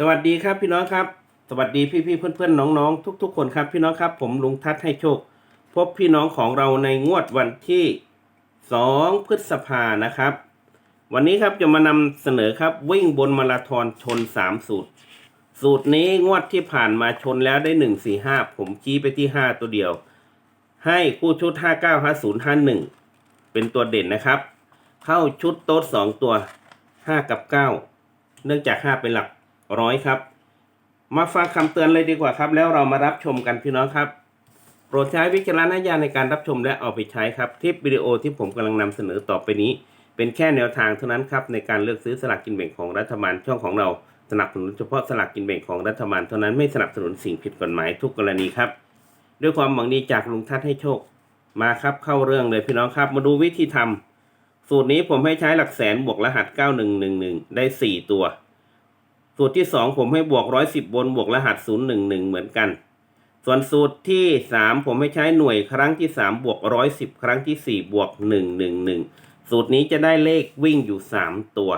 สวัสดีครับพี่น้องครับ สวัสดีพี่พี่ๆเพื่อนเพื่อนๆน้องๆทุกๆคนครับพี่น้องครับ ผมลุงทัศให้โชค พบพี่น้องของเราในงวดวันที่ 2 พฤษภานะครับ วันนี้ครับจะมานำเสนอครับวิ่งบนมาราธอนชน 3 สูตร สูตรนี้งวดที่ผ่านมาชนแล้วได้ 1 4 5 ผมชี้ไปที่ 5 ตัวเดียว ให้คู่ชุด 5 9 5 0 5 1 เป็นตัวเด่นนะครับ เข้าชุดโต๊ด2ตัว 5 กับ 9 เนื่องจาก 5 เป็นหลัก ร้อยครับ มาฟังคำเตือนเลยดีกว่าครับ แล้วเรามารับชมกันพี่น้องครับโปรดใช้วิจารณญาณในการรับชมและเอาไปใช้ครับคลิปวิดีโอที่ผมกำลังนำเสนอต่อไปนี้ เป็นแค่แนวทางเท่านั้นครับในการเลือกซื้อสลากกินแบ่งของรัฐบาลช่องของเราสนับสนุนเฉพาะสลากกินแบ่งของรัฐบาลเท่านั้นไม่สนับสนุนสิ่งผิดกฎหมายทุกกรณีครับ ด้วยความหวังดีจากลุงทัศน์ให้โชคมาครับเข้าเรื่องเลยพี่น้องครับ มาดูวิธีทำสูตรนี้ผมให้ใช้หลักแสนบวกรหัส 9111 ได้ 4 ตัว สูตรที่สองผมให้บวกร้อยสิบบนบวกรหัสศูนย์หนึ่งหนึ่งเหมือนกัน ส่วนสูตรที่สามผมให้ใช้หน่วยครั้งที่สามบวกร้อยสิบครั้งที่สี่บวกหนึ่งหนึ่งหนึ่งสูตรนี้จะได้เลขวิ่งอยู่สามตัว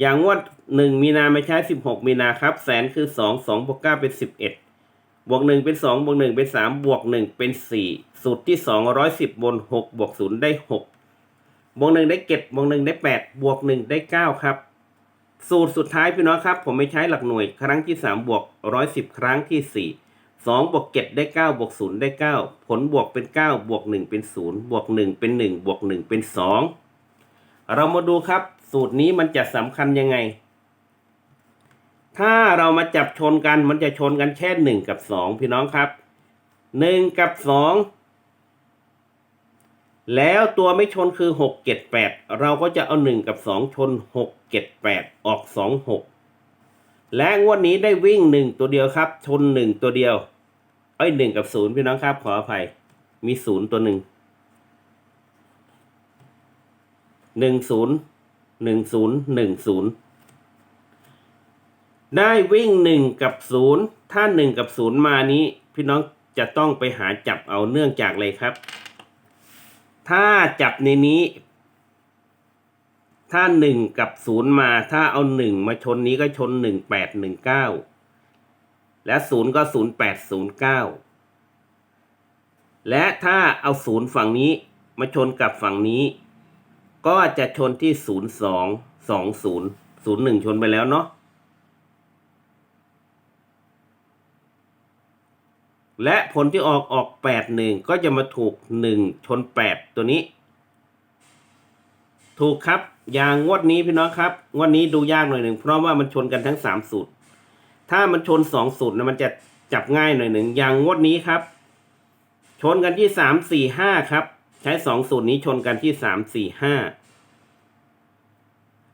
อย่างงวดหนึ่งมีนาไม่ใช้สิบหกมีนาครับ แสนคือสองสองบวกเก้าเป็นสิบเอ็ดบวกหนึ่งเป็นสองบวกหนึ่งเป็นสามบวกหนึ่งเป็นสี่สูตรที่สองร้อยสิบบนหกบวกศูนย์ได้หกบวกหนึ่งได้เจ็ดบวกหนึ่งได้แปดบวกหนึ่งได้เก้าครับ สูตรสุดท้ายพี่น้องครับ ผมไม่ใช้หลักหน่วยครั้งที่ 3 บวก 110 ครั้งที่ 4 2 บวก 7 ได้ 9 บวก 0 ได้ 9 ผลบวกเป็น 9 บวก 1 เป็น 0 บวก 1 เป็น 1 บวก 1 เป็น 2 เรามาดูครับ สูตรนี้มันจะสำคัญยังไง ถ้าเรามาจับชนกันมันจะชนกันแค่หนึ่งกับสองพี่น้องครับหนึ่งกับสอง แล้วตัวไม่ชนคือหกเจ็ดแปดเราก็จะเอาหนึ่งกับสองชนหกเจ็ดแปดออกสองหกและงวดนี้ได้วิ่งหนึ่งตัวเดียวครับ ชนหนึ่งตัวเดียว เอ้ยหนึ่งกับศูนย์พี่น้องครับ ขออภัย มีศูนย์ตัวหนึ่งหนึ่งศูนย์หนึ่งศูนย์หนึ่งศูนย์ได้วิ่งหนึ่งกับศูนย์ถ้าหนึ่งกับศูนย์มานี้ พี่น้องจะต้องไปหาจับเอาเนื่องจากเลยครับ ถ้าจับในนี้ ถ้าหนึ่งกับศูนย์มา ถ้าเอาหนึ่งมาชนนี้ก็ชนหนึ่งแปดหนึ่งเก้าและศูนย์ก็ศูนย์แปดศูนย์เก้าและถ้าเอาศูนย์ฝั่งนี้มาชนกับฝั่งนี้ ก็จะชนที่ศูนย์สองสองศูนย์ศูนย์หนึ่งชนไปแล้วเนาะ และผลที่ออกออกแปดหนึ่งก็จะมาถูกหนึ่งชนแปดตัวนี้ ถูกครับ อย่างงวดนี้พี่น้องครับ งวดนี้ดูยากหน่อยหนึ่งเพราะว่ามันชนกันทั้งสามสูตร ถ้ามันชนสองสูตรนะมันจะจับง่ายหน่อยหนึ่งอย่างงวดนี้ครับ ชนกันที่สามสี่ห้าครับ ใช้สองสูตรนี้ชนกันที่สามสี่ห้า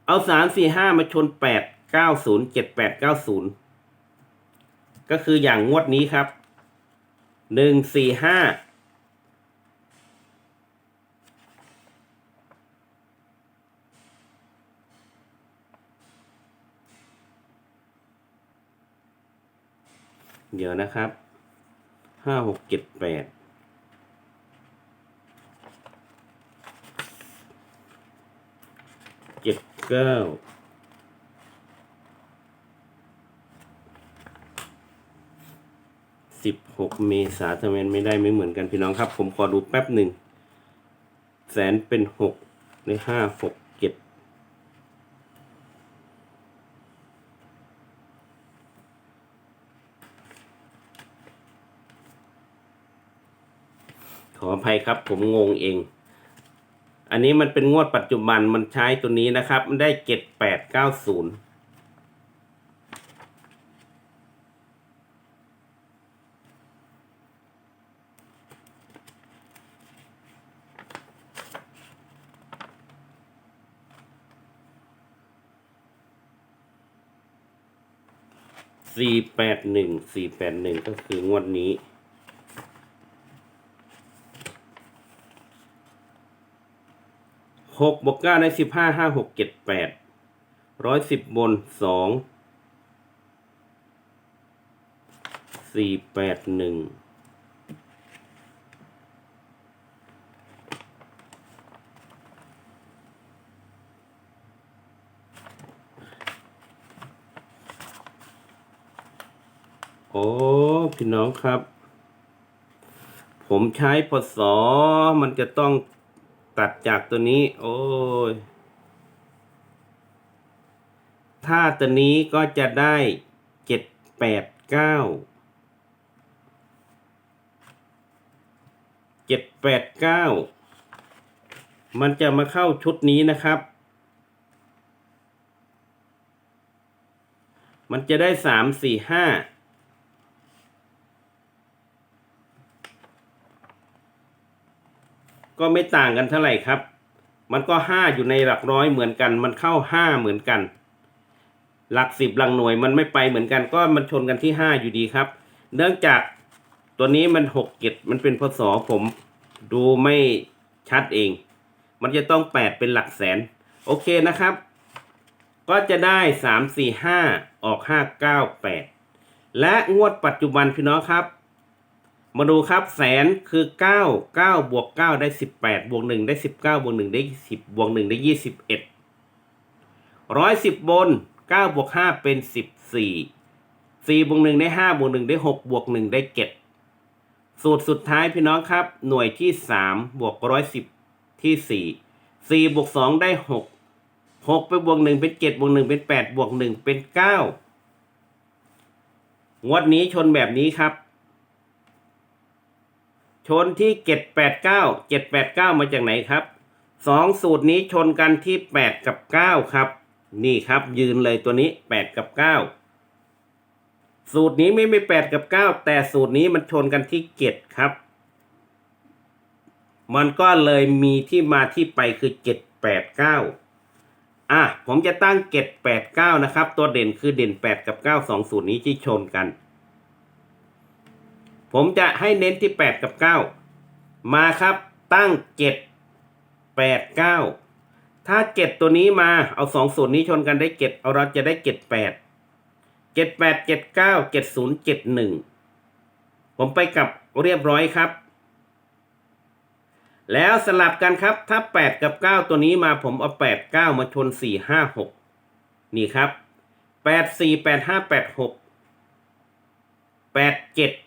เอาสามสี่ห้ามาชนแปดเก้าศูนย์เจ็ดแปดเก้าศูนย์ก็คืออย่างงวดนี้ครับ หนึ่งสี่ห้าเดี๋ยวนะครับห้าหกเจ็ดแปดเจ็ดเก้า สิบหกเมษาทำไมไม่ได้ไม่เหมือนกันพี่น้องครับ ผมขอดูแป๊บหนึ่งแสนเป็นหกในห้าหกเจ็ดขออภัยครับผมงงเอง อันนี้มันเป็นงวดปัจจุบันมันใช้ตัวนี้นะครับ มันได้เจ็ดแปดเก้าศูนย์ สี่แปดหนึ่งสี่แปดหนึ่งก็คืองวดนี้ หกบวกเก้าได้สิบห้าห้าหกเจ็ดแปดร้อยสิบบนสองสี่แปดหนึ่ง อ้พี่น้องครับ ผมใช้พศมันจะต้องตัดจากตัวนี้ โอ้ย ถ้าตัวนี้ก็จะได้เจ็ดแปดเก้าเจ็ดแปดเก้ามันจะมาเข้าชุดนี้นะครับ มันจะได้สามสี่ห้า ก็ไม่ต่างกันเท่าไหร่ครับ มันก็ห้าอยู่ในหลักร้อยเหมือนกัน มันเข้าห้าเหมือนกัน หลักสิบหลักหน่วยมันไม่ไปเหมือนกัน ก็มันชนกันที่ห้าอยู่ดีครับ เนื่องจากตัวนี้มันหกเจ็ดมันเป็นพศผมดูไม่ชัดเอง มันจะต้องแปดเป็นหลักแสน โอเคนะครับ ก็จะได้สามสี่ห้าออกห้าเก้าแปดและงวดปัจจุบันพี่น้องครับ มาดูครับแสนคือเก้าเก้าบวกเก้าได้สิบแปดบวกหนึ่งได้สิบเก้าบวกหนึ่งได้สิบบวกหนึ่งได้ยี่สิบเอ็ดร้อยสิบบนเก้าบวกห้าเป็นสิบสี่สี่บวกหนึ่งได้ห้าบวกหนึ่งได้หกบวกหนึ่งได้เจ็ดสูตรสุดท้ายพี่น้องครับ หน่วยที่สามบวกร้อยสิบที่สี่สี่บวกสองได้หกหกไปบวกหนึ่งเป็นเจ็ดบวกหนึ่งเป็นแปดบวกหนึ่งเป็นเก้างวดนี้ชนแบบนี้ครับ ชนที่เจ็ดแปดเก้าเจ็ดแปดเก้ามาจากไหนครับสองสูตรนี้ชนกันที่แปดกับเก้าครับ นี่ครับยืนเลยตัวนี้แปดกับเก้าสูตรนี้ไม่ม่แปดกับเก้าแต่สูตรนี้มันชนกันที่เจ็ดครับ มันก็เลยมีที่มาที่ไปคือเจ็ดแปดเก้าอะ ผมจะตั้งเจ็ดแปดเก้านะครับ ตัวเด่นคือเด่นแปดกับเก้าสองสูตรนี้ที่ชนกัน ผมจะให้เน้นที่ 8 กับ 9 มาครับตั้ง 7 8 9 ถ้า 7 ตัวนี้มาเอา2ส่วนนี้ชนกันได้ 7 เอาเราจะได้ 7 8 7 8 7 9 7 0 7 1 ผมไปกับเรียบร้อยครับ แล้วสลับกันครับ ถ้า 8 กับ 9 ตัวนี้มาผมเอา 8 9 มาชน 4 5 6 นี่ครับ 8 4 8 5 8 6 8 7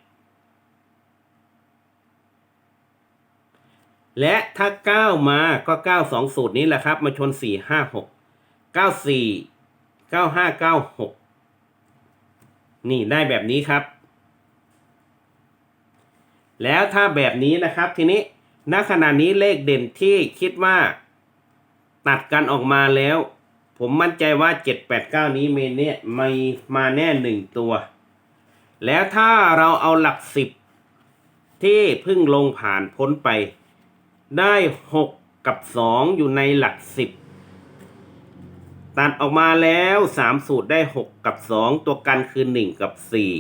แปดหกแปดเจ็ดและถ้า 9 มาก็ 9 2 สูตรนี้แหละครับ มาชน 4 5 6 9 4 9 5 9 6 นี่ได้แบบนี้ครับ แล้วถ้าแบบนี้นะครับ ทีนี้ณขณะนี้เลขเด่นที่คิดว่า ตัดกันออกมาแล้ว ผมมั่นใจว่า 7 8 9 นี้มีเนี่ยมีมาแน่หนึ่งตัว แล้วถ้าเราเอาหลักสิบที่เพิ่งลงผ่านพ้นไป ได้หกกับสองอยู่ในหลักสิบตัดออกมาแล้วสามสูตรได้หกกับสองตัวกันคือหนึ่งกับสี่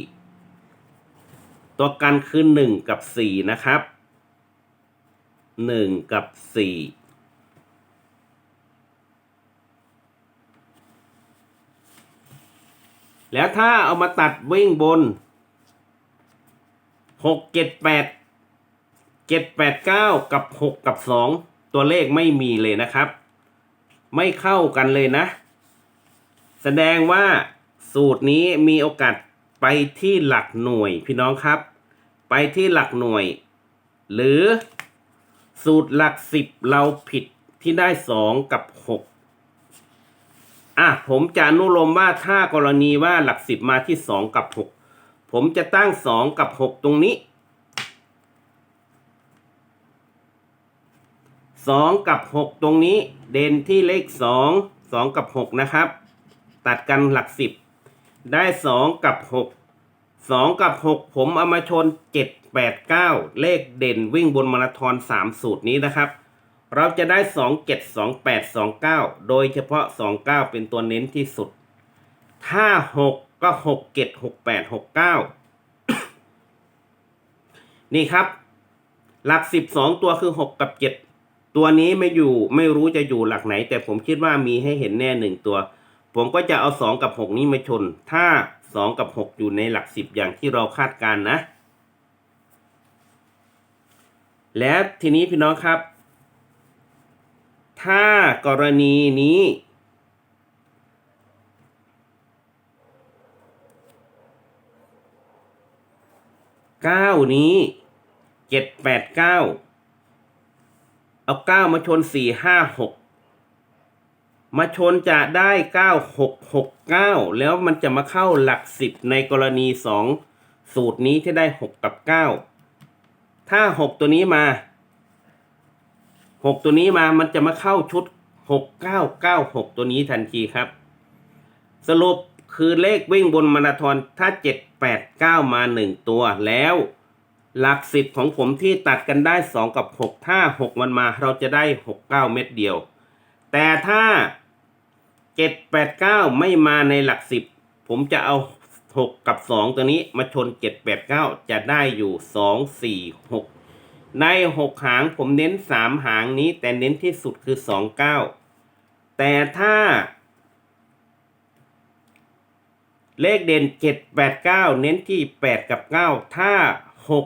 ตัวกันคือหนึ่งกับสี่นะครับหนึ่งกับสี่แล้วถ้าเอามาตัดวิ่งบนหกเจ็ดแปด เจ็ดแปดเก้ากับหกกับสองตัวเลขไม่มีเลยนะครับ ไม่เข้ากันเลยนะ แสดงว่าสูตรนี้มีโอกาสไปที่หลักหน่วยพี่น้องครับ ไปที่หลักหน่วย หรือสูตรหลักสิบเราผิดที่ได้สองกับหกอะผมจะอนุโลมว่าถ้ากรณีว่าหลักสิบมาที่สองกับหกผมจะตั้งสองกับหกตรงนี้ สองกับหกตรงนี้เด่นที่เลขสองสองกับหกนะครับ ตัดกันหลักสิบได้สองกับหกสองกับหกผมเอามาชนเจ็ดแปดเก้าเลขเด่นวิ่งบนมาราธอนสามสูตรนี้นะครับ เราจะได้สองเจ็ดสองแปดสองเก้าโดยเฉพาะสองเก้าเป็นตัวเน้นที่สุด ถ้าหกก็หกเจ็ดหกแปดหกเก้านี่ครับ หลักสิบสองตัวคือหกกับเจ็ด ตัวนี้ไม่อยู่ไม่รู้จะอยู่หลักไหน แต่ผมคิดว่ามีให้เห็นแน่หนึ่งตัว ผมก็จะเอาสองกับหกนี้มาชน ถ้าสองกับหกอยู่ในหลักสิบอย่างที่เราคาดการณ์นะ และทีนี้พี่น้องครับ ถ้ากรณีนี้เก้านี้เจ็ดแปดเก้า เอาเก้ามาชนสี่ห้าหกมาชนจะได้เก้าหกหกเก้าแล้วมันจะมาเข้าหลักสิบในกรณีสองสูตรนี้ที่ได้หกกับเก้าถ้าหกตัวนี้มาหกตัวนี้มามันจะมาเข้าชุดหกเก้าเก้าหกตัวนี้ทันทีครับ สรุปคือเลขวิ่งบนมาราธอนถ้าเจ็ดแปดเก้ามาหนึ่งตัวแล้ว หลักสิบของผมที่ตัดกันได้สองกับหกถ้าหกมันมาเราจะได้หกเก้าเม็ดเดียว แต่ถ้าเจ็ดแปดเก้าไม่มาในหลักสิบผมจะเอาหกกับสองตัวนี้มาชนเจ็ดแปดเก้าจะได้อยู่สองสี่หกในหกหางผมเน้นสามหางนี้แต่เน้นที่สุดคือสองเก้าแต่ถ้า เลขเด่นเจ็ดแปดเก้าเน้นที่แปดกับเก้าถ้าหก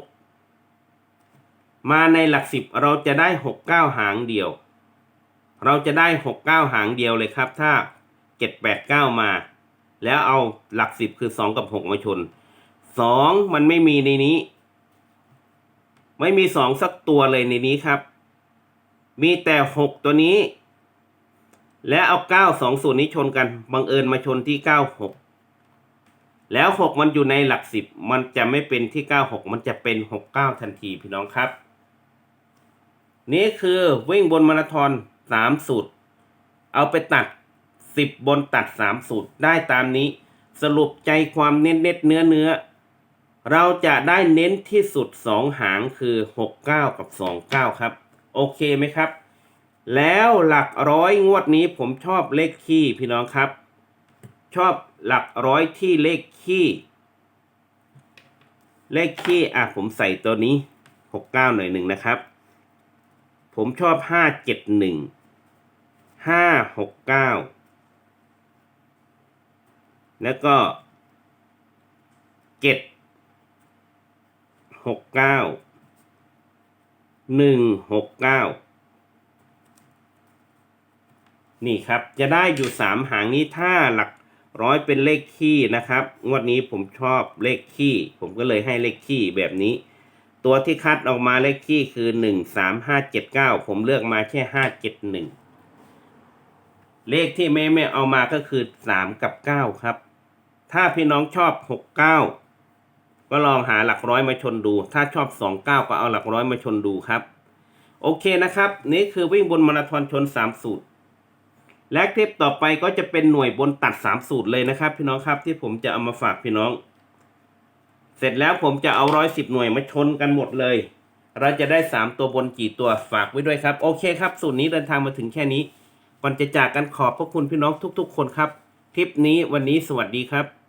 มาในหลักสิบเราจะได้หกเก้าหางเดียว เราจะได้หกเก้าหางเดียวเลยครับ ถ้าเจ็ดแปดเก้ามา แล้วเอาหลักสิบคือสองกับหกมาชนสองมันไม่มีในนี้ ไม่มีสองสักตัวเลยในนี้ครับ มีแต่หกตัวนี้ และเอาเก้าสองส่วนนี้ชนกันบังเอิญมาชนที่เก้าหกแล้วหกมันอยู่ในหลักสิบมันจะไม่เป็นที่เก้าหกมันจะเป็นหกเก้าทันทีพี่น้องครับ นี่คือวิ่งบนมาราธอนสามสูตร เอาไปตัดสิบบนตัดสามสูตรได้ตามนี้ สรุปใจความเน้นเน้นเนื้อเนื้อ เราจะได้เน้นที่สุดสองหางคือหกเก้ากับสองเก้าครับ โอเคไหมครับ แล้วหลักร้อยงวดนี้ผมชอบเลขขี้พี่น้องครับ ชอบหลักร้อยที่เลขขี้เลขขี้อะผมใส่ตัวนี้หกเก้าหน่อยหนึ่งนะครับ ผมชอบห้าเจ็ดหนึ่งห้าหกเก้าแล้วก็เจ็ดหกเก้าหนึ่งหกเก้านี่ครับจะได้อยู่สามหางนี้ถ้าหลักร้อยเป็นเลขขี้นะครับ งวดนี้ผมชอบเลขขี้ ผมก็เลยให้เลขขี้แบบนี้ ตัวที่คัดออกมาเลขขี้คือหนึ่งสามห้าเจ็ดเก้าผมเลือกมาแค่ห้าเจ็ดหนึ่งเลขที่ไม่ไม่เอามาก็คือสามกับเก้าครับ ถ้าพี่น้องชอบหกเก้าก็ลองหาหลักร้อยมาชนดู ถ้าชอบสองเก้าก็เอาหลักร้อยมาชนดูครับ โอเคนะครับ นี่คือวิ่งบนมาราธอนชนสามสูตร และคลิปต่อไปก็จะเป็นหน่วยบนตัดสามสูตรเลยนะครับ พี่น้องครับที่ผมจะเอามาฝากพี่น้อง เสร็จแล้วผมจะเอาร้อยสิบหน่วยมาชนกันหมดเลย เราจะได้สามตัวบนกี่ตัวฝากไว้ด้วยครับ โอเคครับ สูตรนี้เดินทางมาถึงแค่นี้ก่อนจะจากกันขอบพระคุณพี่น้องทุก ๆ คนครับ คลิปนี้วันนี้สวัสดีครับ